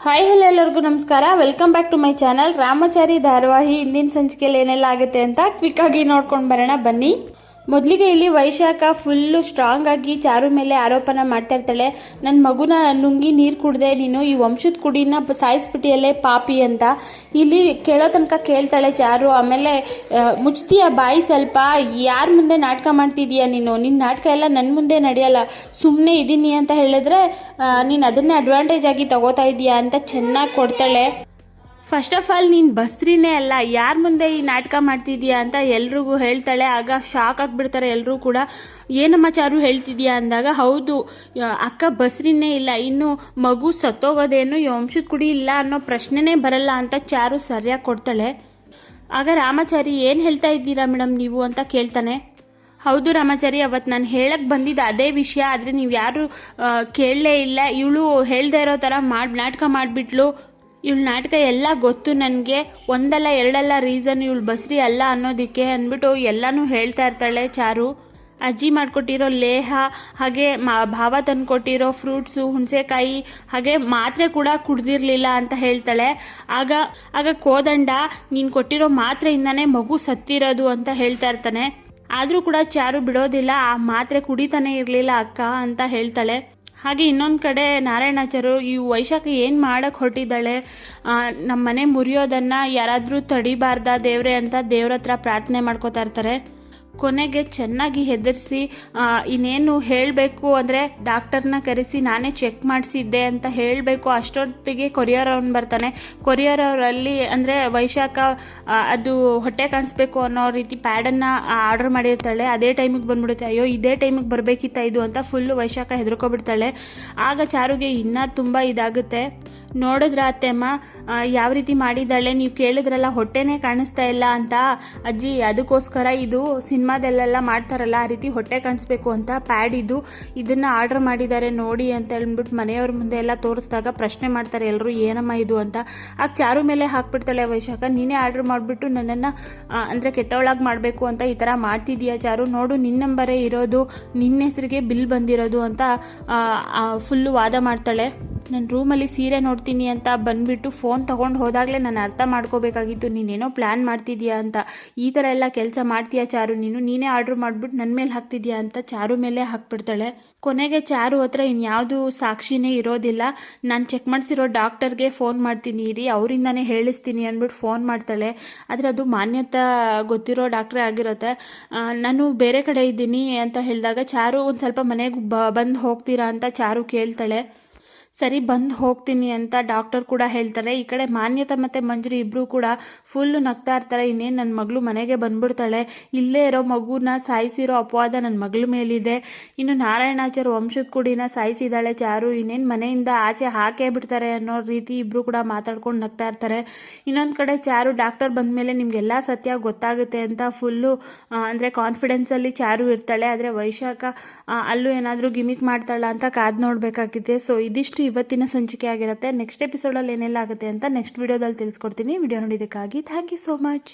Hi hello ಎಲ್ಲರಿಗೂ ನಮಸ್ಕಾರ. Welcome back to my channel Ramachari ಧಾರಾವಾಹಿ ಇಂದಿನ ಸಂಚಿಕೆಯಲ್ಲಿ ಏನೆಲ್ಲ ಆಗುತ್ತೆ ಅಂತ ಕ್ವಿಕ್ ಆಗಿ ನೋಡ್ಕೊಂಡು ಬರೋಣ. ಬನ್ನಿ. ಮೊದಲಿಗೆ ಇಲ್ಲಿ ವೈಶಾಖ ಫುಲ್ಲು ಸ್ಟ್ರಾಂಗ್ ಆಗಿ ಚಾರು ಮೇಲೆ ಆರೋಪನ ಮಾಡ್ತಾ ಇರ್ತಾಳೆ. ನನ್ನ ಮಗುನ ನುಂಗಿ ನೀರು ಕುಡ್ದೆ, ನೀನು ಈ ವಂಶದ ಕುಡಿನ ಸಾಯಿಸ್ಬಿಟ್ಟಿಯಲ್ಲೇ ಪಾಪಿ ಅಂತ. ಇಲ್ಲಿ ಕೇಳೋ ತನಕ ಕೇಳ್ತಾಳೆ ಚಾರು. ಆಮೇಲೆ ಮುಚ್ತಿಯ ಮುಚ್ತೀಯ ಬಾಯಿ ಸ್ವಲ್ಪ, ಯಾರ ಮುಂದೆ ನಾಟಕ ಮಾಡ್ತಿದೀಯ ನೀನು? ನಿನ್ನ ನಾಟಕ ಎಲ್ಲ ನನ್ನ ಮುಂದೆ ನಡೆಯಲ್ಲ. ಸುಮ್ಮನೆ ಇದ್ದೀನಿ ಅಂತ ಹೇಳಿದ್ರೆ ನೀನು ಅದನ್ನೇ ಅಡ್ವಾಂಟೇಜ್ ಆಗಿ ತಗೋತಾ ಇದೀಯಾ ಅಂತ ಚೆನ್ನಾಗಿ ಕೊಡ್ತಾಳೆ. ಫಸ್ಟ್ ಆಫ್ ಆಲ್ ನೀನು ಬಸ್ರಿನೇ ಅಲ್ಲ, ಯಾರ ಮುಂದೆ ಈ ನಾಟಕ ಮಾಡ್ತಿದ್ಯಾ ಅಂತ ಎಲ್ರಿಗೂ ಹೇಳ್ತಾಳೆ. ಆಗ ಶಾಕ್ ಆಗಿಬಿಡ್ತಾರೆ ಎಲ್ಲರೂ ಕೂಡ. ಏನಮ್ಮ ಚಾರು ಹೇಳ್ತಿದ್ಯಾ? ಅಂದಾಗ, ಹೌದು, ಅಕ್ಕ ಬಸ್ರಿನೇ ಇಲ್ಲ. ಇನ್ನು ಮಗು ಸತ್ತೋಗೋದೇನು ವಂಶದ ಕುಡಿ ಇಲ್ಲ ಅನ್ನೋ ಪ್ರಶ್ನೆನೇ ಬರಲ್ಲ ಅಂತ ಚಾರು ಸರಿಯಾಗಿ ಕೊಡ್ತಾಳೆ. ಆಗ ರಾಮಾಚಾರಿ, ಏನು ಹೇಳ್ತಾ ಇದ್ದೀರಾ ಮೇಡಮ್ ನೀವು? ಅಂತ ಕೇಳ್ತಾನೆ. ಹೌದು ರಾಮಾಚಾರಿ ಅವತ್ತು ನಾನು ಹೇಳಕ್ಕೆ ಬಂದಿದ್ದ ಅದೇ ವಿಷಯ. ಆದರೆ ನೀವು ಯಾರು ಕೇಳಲೇ ಇಲ್ಲ. ಇವಳು ಹೇಳ್ದೇ ಇರೋ ಥರ ಮಾಡಿ, ನಾಟಕ ಮಾಡಿಬಿಟ್ಲು. ಇವಳು ನಾಟಕ ಎಲ್ಲ ಗೊತ್ತು ನನಗೆ, ಒಂದಲ್ಲ ಎರಡಲ್ಲ ರೀಸನ್ ಇವಳು ಬಸ್ರಿ ಅಲ್ಲ ಅನ್ನೋದಕ್ಕೆ ಅಂದ್ಬಿಟ್ಟು ಎಲ್ಲನೂ ಹೇಳ್ತಾ ಇರ್ತಾಳೆ ಚಾರು. ಅಜ್ಜಿ ಮಾಡಿಕೊಟ್ಟಿರೋ ಲೇಹ, ಹಾಗೆ ಮಾ, ಭಾವ ತಂದುಕೊಟ್ಟಿರೋ ಫ್ರೂಟ್ಸು ಹುಣಸೆಕಾಯಿ, ಹಾಗೆ ಮಾತ್ರೆ ಕೂಡ ಕುಡ್ದಿರ್ಲಿಲ್ಲ ಅಂತ ಹೇಳ್ತಾಳೆ. ಆಗ ಆಗ ಕೋದಂಡ, ನೀನು ಕೊಟ್ಟಿರೋ ಮಾತ್ರೆಯಿಂದನೇ ಮಗು ಸತ್ತಿರೋದು ಅಂತ ಹೇಳ್ತಾ ಇರ್ತಾನೆ. ಆದರೂ ಕೂಡ ಚಾರು ಬಿಡೋದಿಲ್ಲ, ಆ ಮಾತ್ರೆ ಕುಡಿತಾನೆ ಇರಲಿಲ್ಲ ಅಕ್ಕ ಅಂತ ಹೇಳ್ತಾಳೆ. ಹಾಗೆ ಇನ್ನೊಂದು ಕಡೆ ನಾರಾಯಣಾಚಾರ್ಯರು ಈ ವೈಶಾಖ ಏನು ಮಾಡಕ್ಕೆ ಹೊರಟಿದ್ದಾಳೆ? ನಮ್ಮ ಮನೆ ಮುರಿಯೋದನ್ನು ಯಾರಾದರೂ ತಡಿಬಾರ್ದ ದೇವ್ರೆ ಅಂತ ದೇವ್ರ ಹತ್ರ ಪ್ರಾರ್ಥನೆ ಮಾಡ್ಕೋತಾ ಇರ್ತಾರೆ. ಕೊನೆಗೆ ಚೆನ್ನಾಗಿ ಹೆದರಿಸಿ ಇನ್ನೇನು ಹೇಳಬೇಕು ಅಂದರೆ ಡಾಕ್ಟರ್ನ ಕರೆಸಿ ನಾನೇ ಚೆಕ್ ಮಾಡಿಸಿದ್ದೆ ಅಂತ ಹೇಳಬೇಕು. ಅಷ್ಟೊತ್ತಿಗೆ ಕೊರಿಯರ್ ಅವ್ನು ಬರ್ತಾನೆ. ಕೊರಿಯರ್ ಅವರಲ್ಲಿ ಅಂದರೆ ವೈಶಾಖ ಅದು ಹೊಟ್ಟೆ ಕಾಣಿಸ್ಬೇಕು ಅನ್ನೋ ರೀತಿ ಪ್ಯಾಡನ್ನು ಆರ್ಡರ್ ಮಾಡಿರ್ತಾಳೆ. ಅದೇ ಟೈಮಿಗೆ ಬಂದ್ಬಿಡುತ್ತೆ. ಅಯ್ಯೋ, ಇದೇ ಟೈಮಿಗೆ ಬರಬೇಕಿತ್ತ ಇದು ಅಂತ ಫುಲ್ಲು ವೈಶಾಖ ಹೆದರ್ಕೊಬಿಡ್ತಾಳೆ. ಆಗ ಚಾರುಗೆ ಇನ್ನೂ ತುಂಬ ಇದಾಗುತ್ತೆ. ನೋಡಿದ್ರ ಅತ್ತೆಮ್ಮ? ಯಾವ ರೀತಿ ಮಾಡಿದ್ದಾಳೆ? ನೀವು ಕೇಳಿದ್ರಲ್ಲ, ಹೊಟ್ಟೆನೇ ಕಾಣಿಸ್ತಾ ಇಲ್ಲ ಅಂತ. ಅಜ್ಜಿ, ಅದಕ್ಕೋಸ್ಕರ ಇದು ಸಿನಿಮಾದಲ್ಲೆಲ್ಲ ಮಾಡ್ತಾರಲ್ಲ, ಆ ರೀತಿ ಹೊಟ್ಟೆ ಕಾಣಿಸ್ಬೇಕು ಅಂತ ಪ್ಯಾಡ್ ಇದು. ಇದನ್ನು ಆರ್ಡರ್ ಮಾಡಿದ್ದಾರೆ, ನೋಡಿ ಅಂತ ಹೇಳ್ಬಿಟ್ಟು ಮನೆಯವ್ರ ಮುಂದೆ ಎಲ್ಲ ತೋರಿಸಿದಾಗ ಪ್ರಶ್ನೆ ಮಾಡ್ತಾರೆ ಎಲ್ಲರೂ ಏನಮ್ಮ ಇದು ಅಂತ. ಆ ಚಾರು ಮೇಲೆ ಹಾಕ್ಬಿಡ್ತಾಳೆ ವೈಶಾಖ, ನೀನೇ ಆರ್ಡರ್ ಮಾಡಿಬಿಟ್ಟು ನನ್ನನ್ನು ಅಂದರೆ ಕೆಟ್ಟವಳಾಗಿ ಮಾಡಬೇಕು ಅಂತ ಈ ಥರ ಮಾಡ್ತಿದ್ದೀಯಾ ಚಾರು? ನೋಡು ನಿನ್ನ ನಂಬರೇ ಇರೋದು ನಿನ್ನ ಹೆಸರಿಗೆ ಬಿಲ್ ಬಂದಿರೋದು ಅಂತ ಫುಲ್ಲು ವಾದ ಮಾಡ್ತಾಳೆ. ನಾನು ರೂಮಲ್ಲಿ ಸೀರೆ ನೋಡ್ತೀನಿ ಅಂತ ಬಂದುಬಿಟ್ಟು ಫೋನ್ ತೊಗೊಂಡು ಹೋದಾಗಲೇ ನಾನು ಅರ್ಥ ಮಾಡ್ಕೋಬೇಕಾಗಿತ್ತು. ನೀನೇನೋ ಪ್ಲ್ಯಾನ್ ಮಾಡ್ತಿದ್ಯಾ ಅಂತ. ಈ ಥರ ಎಲ್ಲ ಕೆಲಸ ಮಾಡ್ತೀಯಾ ಚಾರು? ನೀನು ನೀನೇ ಆರ್ಡ್ರ್ ಮಾಡಿಬಿಟ್ಟು ನನ್ನ ಮೇಲೆ ಹಾಕ್ತಿದ್ಯಾ ಅಂತ ಚಾರು ಮೇಲೆ ಹಾಕ್ಬಿಡ್ತಾಳೆ. ಕೊನೆಗೆ ಚಾರು ಹತ್ರ ಇನ್ಯಾವುದು ಸಾಕ್ಷಿನೇ ಇರೋದಿಲ್ಲ. ನಾನು ಚೆಕ್ ಮಾಡಿಸಿರೋ ಡಾಕ್ಟರ್ಗೆ ಫೋನ್ ಮಾಡ್ತೀನಿ. ಇರಿ, ಅವರಿಂದನೇ ಹೇಳಿಸ್ತೀನಿ ಅಂದ್ಬಿಟ್ಟು ಫೋನ್ ಮಾಡ್ತಾಳೆ. ಆದರೆ ಅದು ಮಾನ್ಯತಾ ಗೊತ್ತಿರೋ ಡಾಕ್ಟ್ರೇ ಆಗಿರುತ್ತೆ. ನಾನು ಬೇರೆ ಕಡೆ ಇದ್ದೀನಿ ಅಂತ ಹೇಳಿದಾಗ ಚಾರು ಒಂದು ಸ್ವಲ್ಪ ಮನೆಗೆ ಬಂದು ಹೋಗ್ತೀರಾ ಅಂತ ಚಾರು ಕೇಳ್ತಾಳೆ. ಸರಿ, ಬಂದು ಹೋಗ್ತೀನಿ ಅಂತ ಡಾಕ್ಟರ್ ಕೂಡ ಹೇಳ್ತಾರೆ. ಈ ಕಡೆ ಮಾನ್ಯತಾ ಮತ್ತು ಮಂಜರಿ ಇಬ್ಬರು ಕೂಡ ಫುಲ್ಲು ನಗ್ತಾ ಇರ್ತಾರೆ. ಇನ್ನೇನು ನನ್ನ ಮಗಳು ಮನೆಗೆ ಬಂದ್ಬಿಡ್ತಾಳೆ. ಇಲ್ಲೇ ಇರೋ ಮಗುನ ಸಾಯಿಸಿರೋ ಅಪವಾದ ನನ್ನ ಮಗಳ ಮೇಲಿದೆ. ಇನ್ನು ನಾರಾಯಣಾಚಾರ್ಯ ವಂಶದ ಕುಡಿನ ಸಾಯಿಸಿದಾಳೆ ಚಾರು. ಇನ್ನೇನು ಮನೆಯಿಂದ ಆಚೆ ಹಾಕೇ ಬಿಡ್ತಾರೆ ಅನ್ನೋ ರೀತಿ ಇಬ್ಬರು ಕೂಡ ಮಾತಾಡ್ಕೊಂಡು ನಗ್ತಾ ಇರ್ತಾರೆ. ಇನ್ನೊಂದು ಕಡೆ ಚಾರು, ಡಾಕ್ಟರ್ ಬಂದಮೇಲೆ ನಿಮಗೆಲ್ಲ ಸತ್ಯ ಗೊತ್ತಾಗುತ್ತೆ ಅಂತ ಫುಲ್ಲು ಅಂದರೆ ಕಾನ್ಫಿಡೆನ್ಸಲ್ಲಿ ಚಾರು ಇರ್ತಾಳೆ. ಆದರೆ ವೈಶಾಖ ಅಲ್ಲೂ ಏನಾದರೂ ಗಿಮಿಕ್ ಮಾಡ್ತಾಳ ಅಂತ ಕಾದು ನೋಡಬೇಕಾಗಿದೆ ಸೊ ಇದಿಷ್ಟು ಇವತ್ತಿನ ಸಂಚಿಕೆ ಆಗಿರುತ್ತೆ. ನೆಕ್ಸ್ಟ್ ಎಪಿಸೋಡಲ್ಲಿ ಏನೆಲ್ಲ ಆಗುತ್ತೆ ಅಂತ ನೆಕ್ಸ್ಟ್ ವಿಡಿಯೋದಲ್ಲಿ ತಿಳಿಸ್ಕೊಡ್ತೀನಿ. ವಿಡಿಯೋ ನೋಡಿದ್ದಕ್ಕಾಗಿ ಥ್ಯಾಂಕ್ ಯು ಸೋ ಮಚ್